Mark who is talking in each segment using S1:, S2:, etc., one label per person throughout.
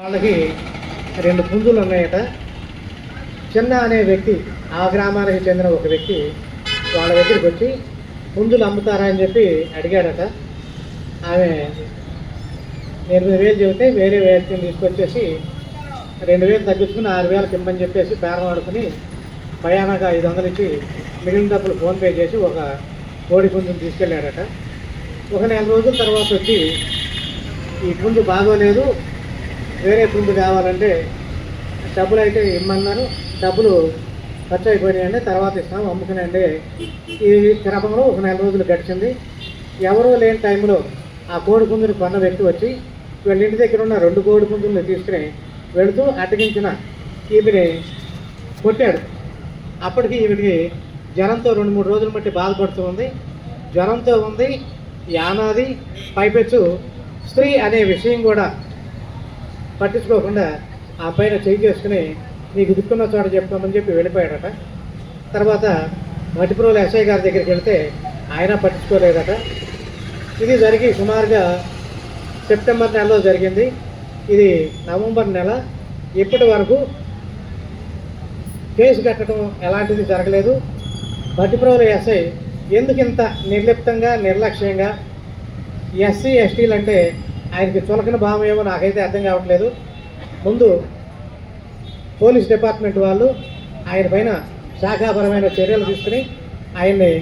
S1: వాళ్ళకి రెండు పుంజులు ఉన్నాయట. చిన్న అనే వ్యక్తి ఆ గ్రామానికి చెందిన ఒక వ్యక్తి వాళ్ళ దగ్గరికి వచ్చి పుంజులు అమ్ముతారా? అని చెప్పి అడిగాడట ఆమె ఎనిమిది వేలు చెబితే వేరే వ్యక్తిని తీసుకొచ్చేసి రెండు వేలు తగ్గించుకుని ఆరు వేలకు ఇమ్మని చెప్పేసి బేరం ఆడుకుని భయానక ఐదు వందలు ఇచ్చి మిగిలిన డబ్బులు ఫోన్పే చేసి ఒక కోడి పుంజుని తీసుకెళ్ళాడట ఒక నెల రోజుల తర్వాత వచ్చి ఈ పుంజు బాగోలేదు వేరే పుంజు కావాలంటే డబ్బులు అయితే ఇమ్మన్నారు. డబ్బులు ఖర్చు అయిపోయినాయండి తర్వాత ఇస్తాం. అమ్ముకునండి. ఈ క్రమంలో ఒక నెల రోజులు గడిచింది. ఎవరో లేని టైంలో ఆ కోడి పుంజుని కొన్న వ్యక్తి వచ్చి వీళ్ళ ఇంటి దగ్గర ఉన్న రెండు కోడి పుంజుల్ని తీసుకుని వెళుతూ అటగించిన ఈమెని కొట్టాడు. అప్పటికి ఈమెకి జ్వరంతో రెండు మూడు రోజులు బట్టి బాధపడుతూ ఉంది. జ్వరంతో ఉంది. యానాది. పైపెచ్చు. స్త్రీ అనే విషయం కూడా పట్టించుకోకుండా ఆ పైన చేయి చేసుకుని నీకు దిక్కున్న చోట చెప్తామని చెప్పి వెళ్ళిపోయాడట. తర్వాత మట్టిపురోలు ఎస్ఐ గారి దగ్గరికి వెళ్తే ఆయన పట్టించుకోలేదట. ఇది జరిగి సుమారుగా సెప్టెంబర్ నెలలో జరిగింది. ఇది నవంబర్ నెల. ఇప్పటి వరకు కేసు కట్టడం ఎలాంటిది జరగలేదు. మట్టిపురోలు ఎస్ఐ ఎందుకు ఇంత నిర్లిప్తంగా నిర్లక్ష్యంగా ఎస్సీ ఎస్టీలు అంటే ఆయనకి చులకన భావం ఏమో నాకైతే అర్థం కావట్లేదు. ముందు పోలీస్ డిపార్ట్మెంట్ వాళ్ళు ఆయన పైన శాఖాపరమైన చర్యలు తీసుకుని ఆయన్ని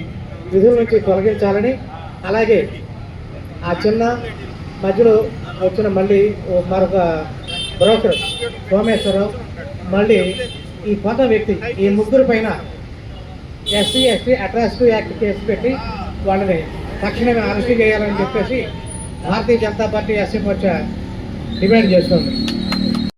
S1: విధుల నుంచి తొలగించాలని అలాగే ఆ చిన్న మధ్యలో వచ్చిన మళ్ళీ ఓ మరొక బ్రోకర్ సోమేశ్వరరావు మళ్ళీ ఈ కొత్త వ్యక్తి ఈ ముగ్గురు పైన SC ST atrocity act case పెట్టి వాళ్ళని తక్షణమే అరెస్ట్ చేయాలని చెప్పేసి Bharatiya Janata party SC Morcha demand చేస్తుంది.